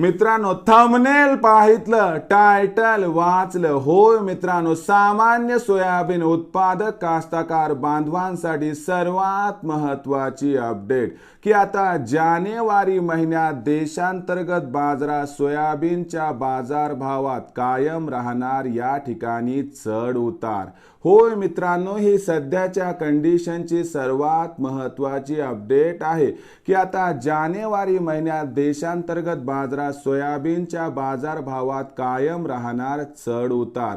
मित्रांनो thumbnail पाहितलं title वाचलं. होय मित्रांनो सामान्य सोयाबीन उत्पादक कास्तकार बांधवांसाठी सर्वात महत्वाची अपडेट की आता जानेवारी महिन्यात देशांतर्गत बाजारात सोयाबीनच्या बाजारभावात कायम राहणार या ठिकाणी चढ उतार. होय मित्रांनो ही सध्याच्या कंडिशनची सर्वात महत्वाची अपडेट आहे. की आता जानेवारी महिन्यात देशांतर्गत बाजारात सोयाबीनच्या बाजारभावात कायम राहणार चढ उतार.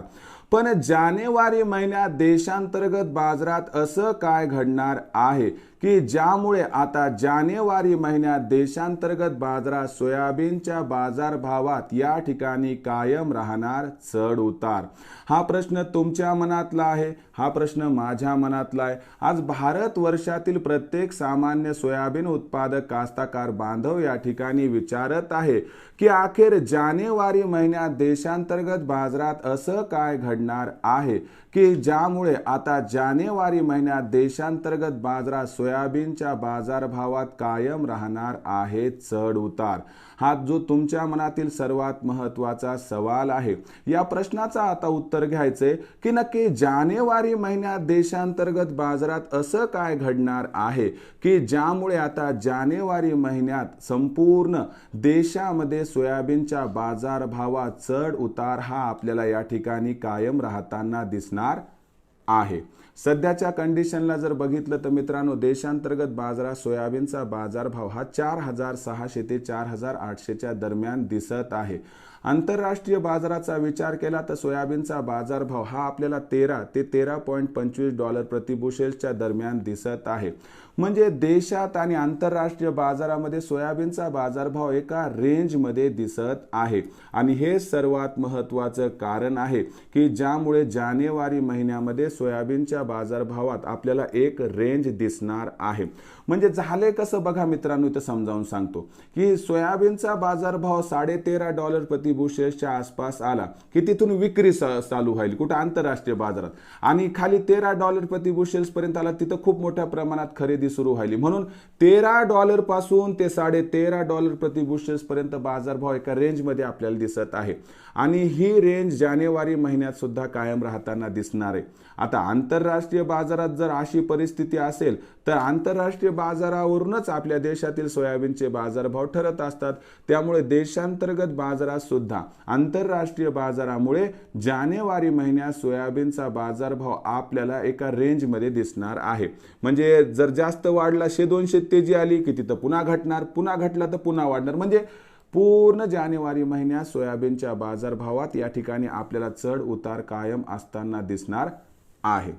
पण जानेवारी महिन्यात देशांतर्गत बाजारात असं काय घडणार आहे की ज्यामुळे आता जानेवारी महिन्यात देशांतर्गत बाजारात सोयाबीनच्या बाजारभावात या ठिकाणी कायम राहणार चढ उतार? हा प्रश्न तुमच्या मनातला आहे हा प्रश्न माझ्या मनातला आहे. आज भारत वर्षातील प्रत्येक सामान्य सोयाबीन उत्पादक कास्ताकार बांधव या ठिकाणी विचारत आहे की अखेर जानेवारी महिन्यात देशांतर्गत बाजारात असं काय घडणार आहे की ज्यामुळे आता जानेवारी महिन्यात देशांतर्गत बाजारात सोयाबीनच्या बाजारभावात कायम राहणार आहे चढ उतार. हा जो तुमच्या मनातील सर्वात महत्त्वाचा सवाल आहे या प्रश्नाचा आता उत्तर घ्यायचंय की नक्की जानेवारी महिन्यात देशांतर्गत बाजारात असं काय घडणार आहे की ज्यामुळे आता जानेवारी महिन्यात संपूर्ण देशामध्ये सोयाबीनच्या बाजारभावात चढ उतार हा आपल्याला या ठिकाणी काय कायम राहताना दिसणार आहे. सध्याच्या कंडिशनला जर बघितलं तर मित्रांनो देशांतर्गत बाजारात सोयाबीनचा बाजारभाव हा चार हजार सहाशे ते चार हजार आठशेच्या दरम्यान दिसत आहे. आंतरराष्ट्रीय बाजाराचा विचार केला तर सोयाबीनचा बाजारभाव हा आपल्याला तेरा ते तेरा पॉईंट पंचवीस डॉलर प्रतिबुशेल्सच्या दरम्यान दिसत आहे. म्हणजे देशात आणि आंतरराष्ट्रीय बाजारामध्ये सोयाबीनचा बाजारभाव एका रेंजमध्ये दिसत आहे. आणि हे सर्वात महत्त्वाचं कारण आहे की ज्यामुळे जानेवारी महिन्यामध्ये सोयाबीनच्या बाजारभावात आपल्याला एक रेंज दिसणार आहे. म्हणजे झाले कसं बघा मित्रांनो इथं समजावून सांगतो. की सोयाबीनचा बाजारभाव साडे तेरा डॉलर प्रतिबुशेसच्या आसपास आला की तिथून विक्री चालू होईल कुठं आंतरराष्ट्रीय बाजारात. आणि खाली तेरा डॉलर प्रतिबुशेल्स पर्यंत आला तिथं खूप मोठ्या प्रमाणात खरेदी सुरू व्हायली म्हणून तेरा डॉलरपासून ते साडे तेरा डॉलर प्रतिबुशेल्स पर्यंत बाजारभाव एका रेंजमध्ये आपल्याला दिसत आहे. आणि ही रेंज जानेवारी महिन्यात सुद्धा कायम राहताना दिसणार आहे. आता आंतरराष्ट्रीय बाजारात जर अशी परिस्थिती असेल तर आंतरराष्ट्रीय बाजारावरूनच आपल्या देशातील सोयाबीनचे बाजारभाव ठरत असतात. त्यामुळे देशांतर्गत बाजारात सुद्धा आंतरराष्ट्रीय बाजारामुळे जानेवारी महिन्यात सोयाबीनचा बाजारभाव आपल्याला एका रेंजमध्ये दिसणार आहे. म्हणजे जर जास्त वाढला शे दोनशे तेजी आली की तिथं पुन्हा घटणार पुन्हा घटला तर पुन्हा वाढणार. म्हणजे पूर्ण जानेवारी महिन्यात सोयाबीनच्या बाजारभावात या ठिकाणी आपल्याला चढ उतार कायम असताना दिसणार आहे.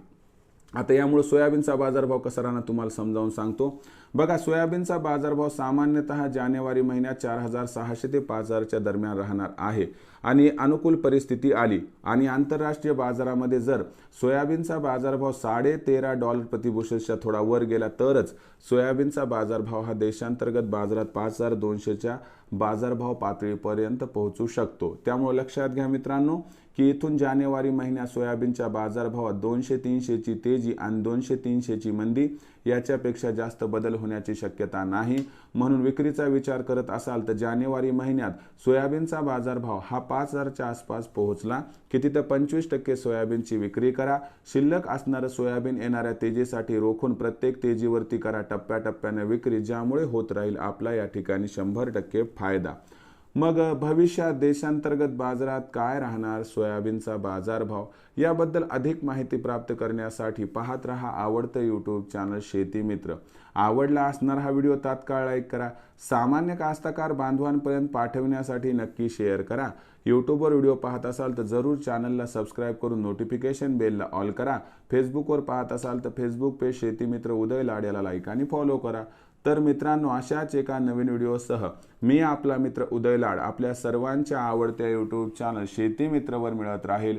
आता यामुळे सोयाबीनचा बाजारभाव कसा राहणार तुम्हाला समजावून सांगतो. बघा सोयाबीनचा बाजारभाव सामान्यतः जानेवारी महिन्यात चार हजार सहाशे ते पाच हजारच्या दरम्यान राहणार आहे. आणि अनुकूल परिस्थिती आली. आणि आंतरराष्ट्रीय बाजारामध्ये जर सोयाबीनचा बाजारभाव साडे तेरा डॉलर प्रतिबुशेसच्या थोडा वर गेला तरच सोयाबीनचा बाजारभाव हा देशांतर्गत बाजारात पाच हजार दोनशेच्या बाजारभाव पातळीपर्यंत पोहोचू शकतो. त्यामुळे लक्षात घ्या मित्रांनो की इथून जानेवारी महिन्यात सोयाबीनच्या बाजारभावात दोनशे तीनशेची तेजी आणि दोनशे तीनशेची मंदी याच्यापेक्षा जास्त बदल होण्याची शक्यता नाही. म्हणून विक्रीचा विचार करत असाल तर जानेवारी महिन्यात सोयाबीनचा बाजारभाव हा पाच हजारच्या आसपास पोहोचला. की तिथं पंचवीस टक्के सोयाबीनची विक्री करा. शिल्लक असणारं सोयाबीन येणाऱ्या तेजीसाठी रोखून प्रत्येक तेजीवरती करा टप्प्याटप्प्याने विक्री ज्यामुळे होत राहील आपला या ठिकाणी शंभर टक्के फायदा. मग भविष्यात देशांतर्गत बाजारात काय राहणार? सोयाबीनचा बाजारभाव? याबद्दल अधिक माहिती प्राप्त करण्यासाठी पाहत रहा आवडतं यूट्यूब चॅनल शेती मित्र. आवडला असणार हा व्हिडिओ तात्काळ लाईक करा. सामान्य कास्तकार बांधवांपर्यंत पाठवण्यासाठी नक्की शेअर करा. यूट्यूबवर व्हिडिओ पाहत असाल तर जरूर चॅनलला सबस्क्राईब करून नोटिफिकेशन बेलला ऑल करा. फेसबुकवर पाहत असाल तर फेसबुक पेज शेतीमित्र उदय लाड्याला लाईक आणि फॉलो करा. तर मित्रांनो अशाच एका नवीन व्हिडिओसह मी आपला मित्र उदय लाड आपल्या सर्वांच्या आवडत्या यूट्यूब चॅनल शेती मित्रवर मिळत राहील.